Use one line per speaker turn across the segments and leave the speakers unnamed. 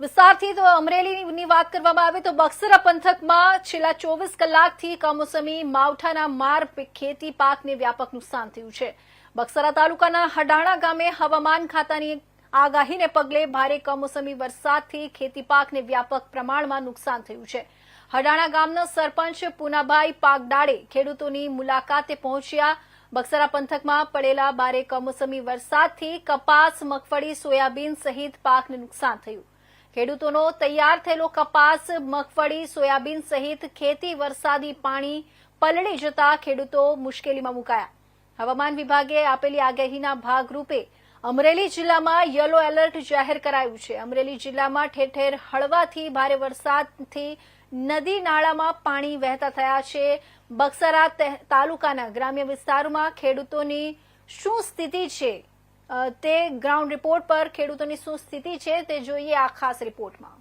વિસ્તારથી તો અમરેલીની વાત કરવામાં આવે તો બક્સરા પંથકમાં છેલ્લા ચોવીસ કલાકથી કમોસમી માવઠાના માર ખેતી પાકને વ્યાપક નુકસાન થયું છે. બક્સરા તાલુકાના હડાણા ગામે હવામાન ખાતાની આગાહીને પગલે ભારે કમોસમી વરસાદથી ખેતી પાકને વ્યાપક પ્રમાણમાં નુકસાન થયું છે. હડાણા ગામના સરપંચ પુનાભાઈ પાગડાળે ખેડૂતોની મુલાકાતે પહોંચ્યા. બક્સરા પંથકમાં પડેલા ભારે કમોસમી વરસાદથી કપાસ, મગફળી, સોયાબીન સહિત પાકને નુકસાન થયું. ખેડૂતોનો તૈયાર થયેલો કપાસ, મગફળી, સોયાબીન સહિત ખેતી વરસાદી પાણી પલળી જતા ખેડૂતો મુશ્કેલીમાં મુકાયા. હવામાન વિભાગે આપેલી આગાહીના ભાગરૂપે અમરેલી જિલ્લામાં યલો એલર્ટ જાહેર કરાયું છે. અમરેલી જિલ્લામાં ઠેર ઠેર હળવાથી ભારે વરસાદથી નદી નાળામાં પાણી વહેતા થયા છે. બક્સરા તાલુકાના ગ્રામ્ય વિસ્તારોમાં ખેડૂતોની શું સ્થિતિ છે તે ગ્રાઉન્ડ રિપોર્ટ પર ખેડૂતોની શું સ્થિતિ છે તે જોઈએ આ ખાસ રિપોર્ટમાં.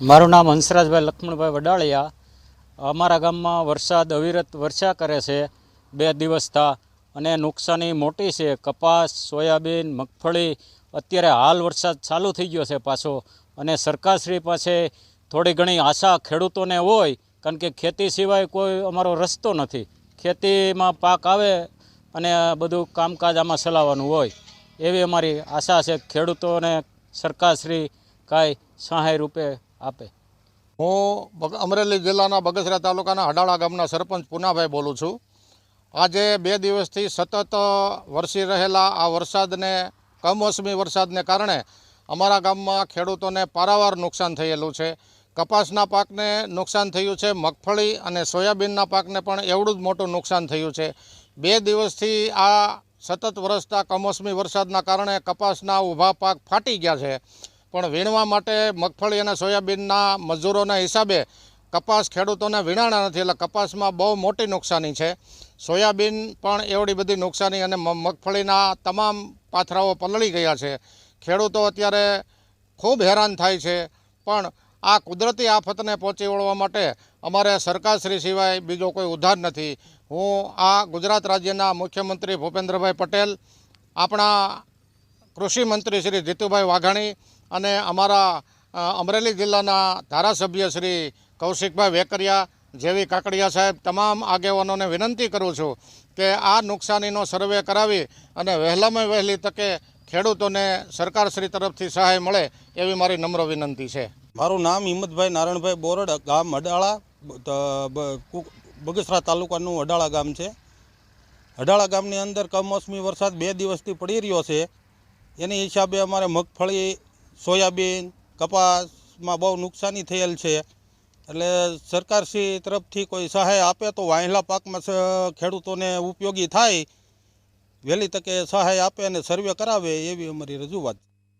મારું નામ હંસરાજભાઈ લક્ષ્મણભાઈ વડાળિયા. અમારા ગામમાં વરસાદ અવિરત વર્ષા કરે છે, બે દિવસથી અને નુકસાની મોટી છે. કપાસ, સોયાબીન, મગફળી, અત્યારે હાલ વરસાદ ચાલુ થઈ ગયો છે પાછો. અને સરકારશ્રી પાસે થોડી ઘણી આશા ખેડૂતોને હોય, કારણ કે ખેતી સિવાય કોઈ અમારો રસ્તો નથી. ખેતીમાં પાક આવે અને બધું કામકાજ આમાં ચલાવવાનું હોય, એવી અમારી આશા છે ખેડૂતોને સરકારશ્રી કાંઈ સહાય રૂપે આપે.
હું અમરેલી જિલ્લાના બગસરા તાલુકાના હડાળા ગામના સરપંચ પુનાભાઈ બોલું છું. આજે બે દિવસથી સતત વરસી રહેલા આ વરસાદને, કમોસમી વરસાદને કારણે અમારા ગામમાં ખેડૂતોને પારાવાર નુકસાન થયેલું છે. કપાસના પાકને નુકસાન થયું છે, મગફળી અને સોયાબીનના પાકને પણ એવડું જ મોટું નુકસાન થયું છે. બે દિવસથી આ સતત વરસતા કમોસમી વરસાદના કારણે કપાસના ઊભા પાક ફાટી ગયા છે. પણ વીણવા માટે મગફળી અને સોયાબીનના મજૂરોના હિસાબે કપાસ ખેડૂતોને વીણાણા નથી, એટલે કપાસમાં બહુ મોટી નુકસાની છે. સોયાબીન પણ એવડી બધી નુકસાની અને મગફળીના તમામ પાથરાઓ પલળી ગયા છે. ખેડૂતો અત્યારે ખૂબ હેરાન થાય છે. પણ આ કુદરતી આફતને પહોંચી વળવા માટે અમારે સરકારશ્રી સિવાય બીજો કોઈ ઉધાર નથી. હું આ ગુજરાત રાજ્યના મુખ્યમંત્રી ભૂપેન્દ્રભાઈ પટેલ, આપણા કૃષિમંત્રી શ્રી જીતુભાઈ વાઘાણી અને અમારા અમરેલી જિલ્લાના ધારાસભ્ય શ્રી કૌશિકભાઈ વેકરિયા જેવી કાકડિયા સાહેબ તમામ આગેવાનોને વિનંતી કરું છું કે આ નુકસાનીનો સર્વે કરાવી અને વહેલામાં વહેલી તકે ખેડૂતોને સરકારશ્રી તરફથી સહાય મળે એવી મારી નમ્ર વિનંતી છે.
મારું નામ હિંમતભાઈ નારાયણભાઈ બોરડ, ગામ અડાળા બગસરા તાલુકાનું અડાળા ગામ છે. અડાળા ગામની અંદર કમોસમી વરસાદ બે દિવસથી પડી રહ્યો છે. એની હિસાબે અમારે મગફળી, સોયાબીન, કપાસમાં બહુ નુકસાની થયેલ છે. એટલે સરકારશ્રી તરફથી કોઈ સહાય આપે તો વાંહલા પાકમાં ખેડૂતોને ઉપયોગી થાય. વહેલી તકે સહાય આપે અને સર્વે કરાવે એવી અમારી રજૂઆત